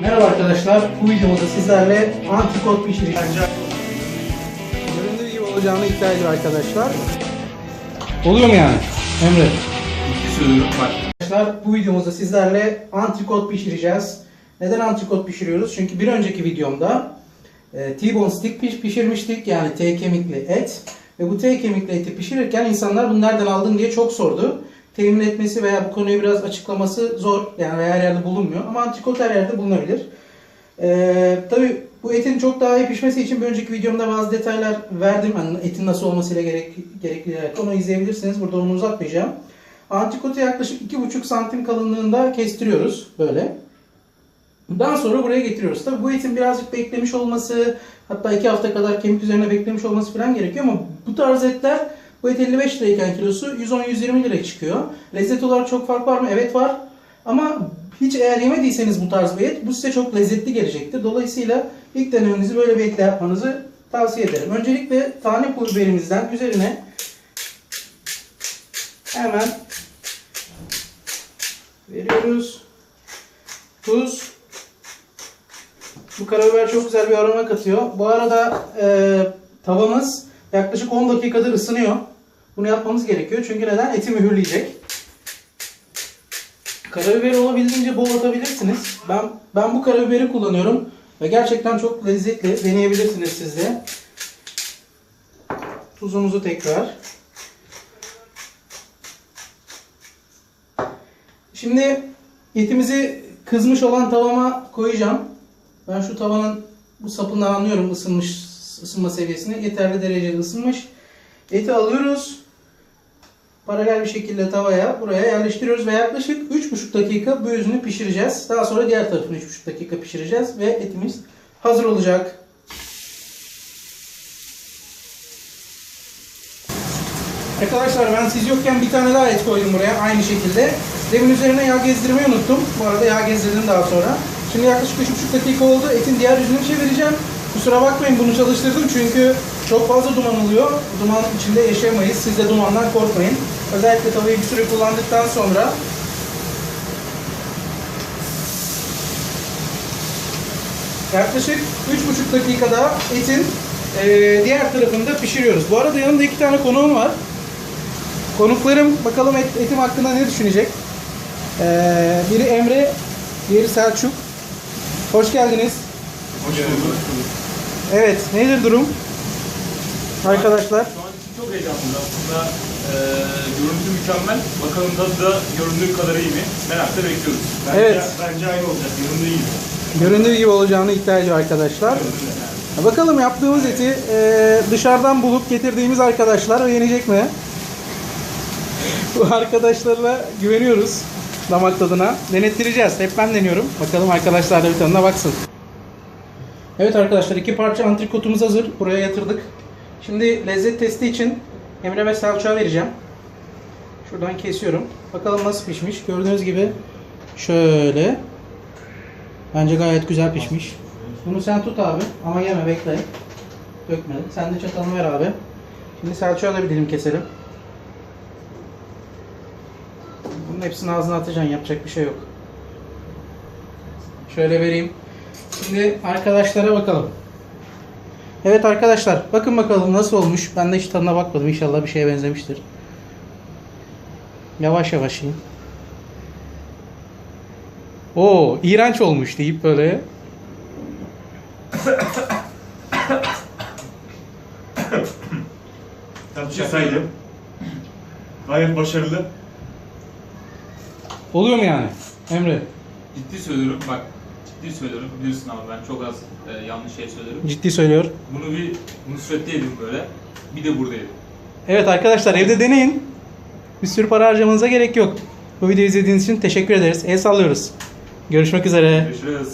Merhaba arkadaşlar, bu videomuzda sizlerle antrikot pişireceğiz. Göründüğü gibi olacağını iddia ediyor arkadaşlar. Oluyor mu yani? Emre. Arkadaşlar bu videomuzda sizlerle antrikot pişireceğiz. Neden antrikot pişiriyoruz? Çünkü bir önceki videomda e, T-bone stick piş pişirmiştik. Yani T kemikli et. Ve bu T kemikli eti pişirirken insanlar bunu nereden aldın diye çok sordu. Temin etmesi veya bu konuyu biraz açıklaması zor. Yani her yerde bulunmuyor. Ama antrikot her yerde bulunabilir. Ee, tabii bu etin çok daha iyi pişmesi için bir önceki videomda bazı detaylar verdim. Yani etin nasıl olmasıyla gerek, gerekli. Onu izleyebilirsiniz. Burada onu uzatmayacağım. Antrikotu yaklaşık 2,5 santim kalınlığında kestiriyoruz. Böyle. Daha sonra buraya getiriyoruz. Tabii bu etin birazcık beklemiş olması, hatta 2 hafta kadar kemik üzerine beklemiş olması falan gerekiyor ama bu tarz etler bu et 55 lirayken kilosu 110-120 lira çıkıyor. Lezzet olarak çok fark var mı? Evet var. Ama hiç eğer yemediyseniz bu tarz bir et bu size çok lezzetli gelecektir. Dolayısıyla ilk denemenizi böyle bir etle yapmanızı tavsiye ederim. Öncelikle tane pul biberimizden üzerine hemen veriyoruz. Tuz. Bu karabiber çok güzel bir aroma katıyor. Bu arada e, tavamız yaklaşık 10 dakikadır ısınıyor. Bunu yapmamız gerekiyor. Çünkü neden? Eti mühürleyecek. Karabiberi olabildiğince bol atabilirsiniz. Ben ben bu karabiberi kullanıyorum ve gerçekten çok lezzetli. Deneyebilirsiniz siz de. Tuzumuzu tekrar. Şimdi etimizi kızmış olan tavama koyacağım. Ben şu tavanın bu sapından anlıyorum ısınmış ısınma seviyesini. Yeterli derecede ısınmış. Eti alıyoruz. Paralel bir şekilde tavaya buraya yerleştiriyoruz ve yaklaşık 3,5 dakika bu yüzünü pişireceğiz. Daha sonra diğer tarafını 3,5 dakika pişireceğiz ve etimiz hazır olacak. Arkadaşlar ben siz yokken bir tane daha et koydum buraya aynı şekilde. Demin üzerine yağ gezdirmeyi unuttum. Bu arada yağ gezdirdim daha sonra. Şimdi yaklaşık 3,5 dakika oldu. Etin diğer yüzünü çevireceğim. Kusura bakmayın bunu çalıştırdım çünkü çok fazla duman oluyor. Duman içinde yaşayamayız. Siz de dumandan korkmayın. Özellikle tavayı bir süre kullandıktan sonra yaklaşık 3,5 dakikada etin eee, diğer tarafını da pişiriyoruz. Bu arada yanımda iki tane konuğum var. Konuklarım bakalım et, etim hakkında ne düşünecek? Ee, biri Emre, diğeri Selçuk. Hoş geldiniz. Hoş bulduk. Evet, nedir durum? Arkadaşlar, Şu an için çok heyecanlıyız aslında. Ee, görüntü mükemmel. Bakalım tadı da göründüğü kadar iyi mi? Merakla bekliyoruz. Bence, Evet. Bence aynı olacak. Yorumda iyi. göründüğü gibi olacağını iddia ediyor arkadaşlar. Ya Bakalım yaptığımız eti e, dışarıdan bulup getirdiğimiz arkadaşlar beğenecek mi? Bu arkadaşlarla güveniyoruz damak tadına. Denettireceğiz. Hep ben deniyorum. Bakalım arkadaşlar da bir tadına baksın. Evet arkadaşlar iki parça antrikotumuz hazır. Buraya yatırdık. Şimdi lezzet testi için Emre ve Selçuk'a vereceğim. Şuradan kesiyorum. Bakalım nasıl pişmiş. Gördüğünüz gibi şöyle. Bence gayet güzel pişmiş. Bunu sen tut abi ama yeme bekle. Dökme. Sen de çatalını ver abi. Şimdi da bir dilim keselim. Bunun hepsini ağzına atacaksın. Yapacak bir şey yok. Şöyle vereyim. Şimdi arkadaşlara bakalım. Evet arkadaşlar bakın bakalım nasıl olmuş. Ben de hiç tadına bakmadım. İnşallah bir şeye benzemiştir. Yavaş yavaş yiyin. Oo, iğrenç olmuş deyip böyle. Tabii şakaydı. Gayet başarılı. Oluyor mu yani? Emre, Ciddi söylüyorum bak. Ciddi söylüyorum. Biliyorsun ama ben çok az e, yanlış şey söylerim. ciddi söylüyor. Bunu bir Nusret'te yedim böyle. Bir de burada yedim. Evet arkadaşlar evde deneyin. Bir sürü para harcamanıza gerek yok. Bu videoyu izlediğiniz için teşekkür ederiz. El sallıyoruz. Görüşmek üzere. Görüşürüz.